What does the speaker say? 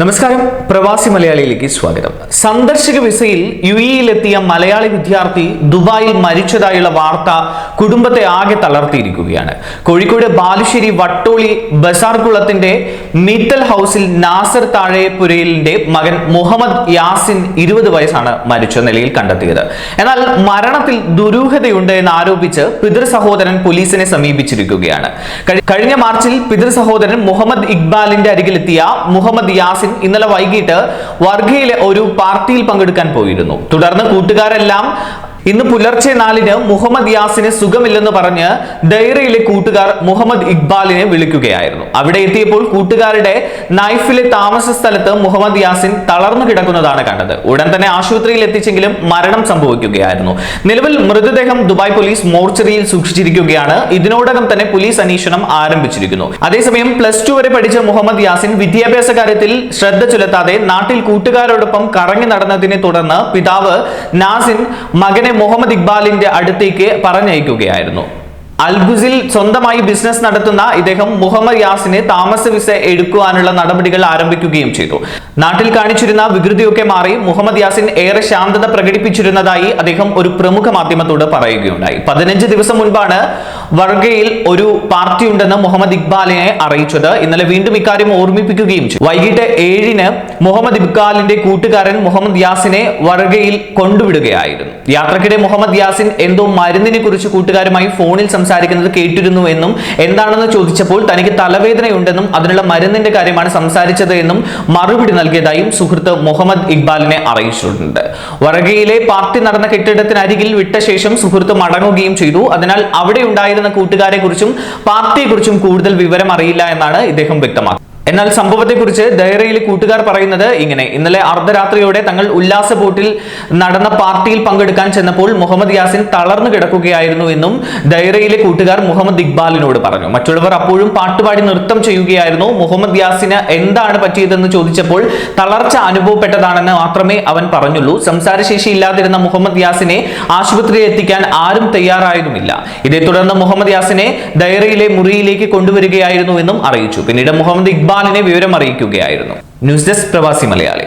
നമസ്കാരം. പ്രവാസി മലയാളിയിലേക്ക് സ്വാഗതം. സന്ദർശക വിസയിൽ യു ഇയിലെത്തിയ മലയാളി വിദ്യാർത്ഥി ദുബായിൽ മരിച്ചതായുള്ള വാർത്ത കുടുംബത്തെ ആകെ തളർത്തിയിരിക്കുകയാണ്. കോഴിക്കോട് ബാലുശ്ശേരി വട്ടോളി ബസാർകുളത്തിന്റെ മീറ്റൽ ഹൗസിൽ നാസർ താഴെപുരയിലിന്റെ മകൻ മുഹമ്മദ് യാസിൻ ഇരുപത് വയസ്സാണ് മരിച്ച നിലയിൽ കണ്ടെത്തിയത്. എന്നാൽ മരണത്തിൽ ദുരൂഹതയുണ്ട് എന്ന് ആരോപിച്ച് പിതൃ സഹോദരൻ പോലീസിനെ സമീപിച്ചിരിക്കുകയാണ്. കഴിഞ്ഞ മാർച്ചിൽ പിതൃ സഹോദരൻ മുഹമ്മദ് ഇക്ബാലിന്റെ അരികിലെത്തിയ മുഹമ്മദ് യാസിൻ ഇന്നലെ വൈകിട്ട് വർഗയിലെ ഒരു പാർട്ടിയിൽ പങ്കെടുക്കാൻ പോയിരുന്നു. തുടർന്ന് കൂട്ടുകാരെല്ലാം ഇന്ന് പുലർച്ചെ നാലിന് മുഹമ്മദ് യാസിന് സുഖമില്ലെന്ന് പറഞ്ഞ് ഡയറിയിലെ കൂട്ടുകാർ മുഹമ്മദ് ഇക്ബാലിനെ വിളിക്കുകയായിരുന്നു. അവിടെ എത്തിയപ്പോൾ കൂട്ടുകാരുടെ നൈഫിലെ താമസ സ്ഥലത്ത് മുഹമ്മദ് യാസിൻ തളർന്നു കിടക്കുന്നതാണ് കണ്ടത്. ഉടൻ തന്നെ ആശുപത്രിയിൽ എത്തിച്ചെങ്കിലും മരണം സംഭവിക്കുകയായിരുന്നു. നിലവിൽ മൃതദേഹം ദുബായ് പോലീസ് മോർച്ചറിയിൽ സൂക്ഷിച്ചിരിക്കുകയാണ്. ഇതിനോടകം തന്നെ പോലീസ് അന്വേഷണം ആരംഭിച്ചിരിക്കുന്നു. അതേസമയം പ്ലസ് ടു വരെ പഠിച്ച മുഹമ്മദ് യാസിൻ വിദ്യാഭ്യാസ കാര്യത്തിൽ ശ്രദ്ധ ചെലുത്താതെ നാട്ടിൽ കൂട്ടുകാരോടൊപ്പം കറങ്ങി നടന്നതിനെ തുടർന്ന് പിതാവ് നാസിൻ മകനെ മുഹമ്മദ് ഇക്ബാലിന്റെ അടുത്തേക്ക് പറഞ്ഞയക്കുകയായിരുന്നു. അൽബുസിൽ സ്വന്തമായി ബിസിനസ് നടത്തുന്ന ഇദ്ദേഹം മുഹമ്മദ് യാസിന് താമസ വിസ എടുക്കുവാനുള്ള നടപടികൾ ആരംഭിക്കുകയും ചെയ്തു. നാട്ടിൽ കാണിച്ചിരുന്ന വികൃതിയൊക്കെ മാറി മുഹമ്മദ് യാസിൻ ഏറെ ശാന്തത പ്രകടിപ്പിച്ചിരുന്നതായി അദ്ദേഹം ഒരു പ്രമുഖ മാധ്യമത്തോട് പറയുകയുണ്ടായി. പതിനഞ്ച് ദിവസം മുൻപാണ് വർഗയിൽ ഒരു പാർട്ടി ഉണ്ടെന്ന് മുഹമ്മദ് ഇക്ബാലിനെ അറിയിച്ചത്. ഇന്നലെ വീണ്ടും ഇക്കാര്യം ഓർമ്മിപ്പിക്കുകയും ചെയ്തു. വൈകിട്ട് ഏഴിന് മുഹമ്മദ് ഇക്ബാലിന്റെ കൂട്ടുകാരൻ മുഹമ്മദ് യാസിനെ വർഗയിൽ കൊണ്ടുവിടുകയായിരുന്നു. യാത്രക്കിടെ മുഹമ്മദ് യാസിൻ എന്തോ മരുന്നിനെ കുറിച്ച് കൂട്ടുകാരുമായി ഫോണിൽ സംസാരിക്കുന്നത് കേട്ടിരുന്നു എന്നും എന്താണെന്ന് ചോദിച്ചപ്പോൾ തനിക്ക് തലവേദനയുണ്ടെന്നും അതിനുള്ള മരുന്നിന്റെ കാര്യമാണ് സംസാരിച്ചത് എന്നും മറുപടി നൽകിയതായും സുഹൃത്ത് മുഹമ്മദ് ഇക്ബാലിനെ അറിയിച്ചിട്ടുണ്ട്. വരകയിലെ പാർട്ടി നടന്ന കെട്ടിടത്തിനരികിൽ വിട്ട ശേഷം സുഹൃത്ത് മടങ്ങുകയും ചെയ്തു. അതിനാൽ അവിടെ ഉണ്ടായിരുന്ന കൂട്ടുകാരെ കുറിച്ചും പാർട്ടിയെ കുറിച്ചും കൂടുതൽ വിവരം അറിയില്ല എന്നാണ് ഇദ്ദേഹം വ്യക്തമാക്കുന്നത്. എന്നാൽ സംഭവത്തെക്കുറിച്ച് ഡയറിയിൽ കൂട്ടുകാർ പറയുന്നത് ഇങ്ങനെ. ഇന്നലെ അർദ്ധരാത്രിയോടെ തങ്ങൾ ഉല്ലാസ ബോട്ടിൽ നടന്ന പാർട്ടിയിൽ പങ്കെടുക്കാൻ ചെന്നപ്പോൾ മുഹമ്മദ് യാസിൻ തളർന്നു കിടക്കുകയായിരുന്നു എന്നും ഡയറിയിലെ കൂട്ടുകാർ മുഹമ്മദ് ഇക്ബാലിനോട് പറഞ്ഞു. മറ്റുള്ളവർ അപ്പോഴും പാട്ടുപാടി നൃത്തം ചെയ്യുകയായിരുന്നു. മുഹമ്മദ് യാസിന് എന്താണ് പറ്റിയതെന്ന് ചോദിച്ചപ്പോൾ തളർച്ച അനുഭവപ്പെട്ടതാണെന്ന് മാത്രമേ അവൻ പറഞ്ഞുള്ളൂ. സംസാരശേഷി ഇല്ലാതിരുന്ന മുഹമ്മദ് യാസിനെ ആശുപത്രിയിൽ എത്തിക്കാൻ ആരും തയ്യാറായതുമില്ല ഇതേ തുടർന്ന് മുഹമ്മദ് യാസിനെ ഡയറിയിലെ മുറിയിലേക്ക് കൊണ്ടുവരികയായിരുന്നു എന്നും അറിയിച്ചു. പിന്നീട് മുഹമ്മദ് ഇക്ബാലിനെ വിവരം അറിയിക്കുകയായിരുന്നു ന്യൂസ് ഡെസ്ക് പ്രവാസി മലയാളി.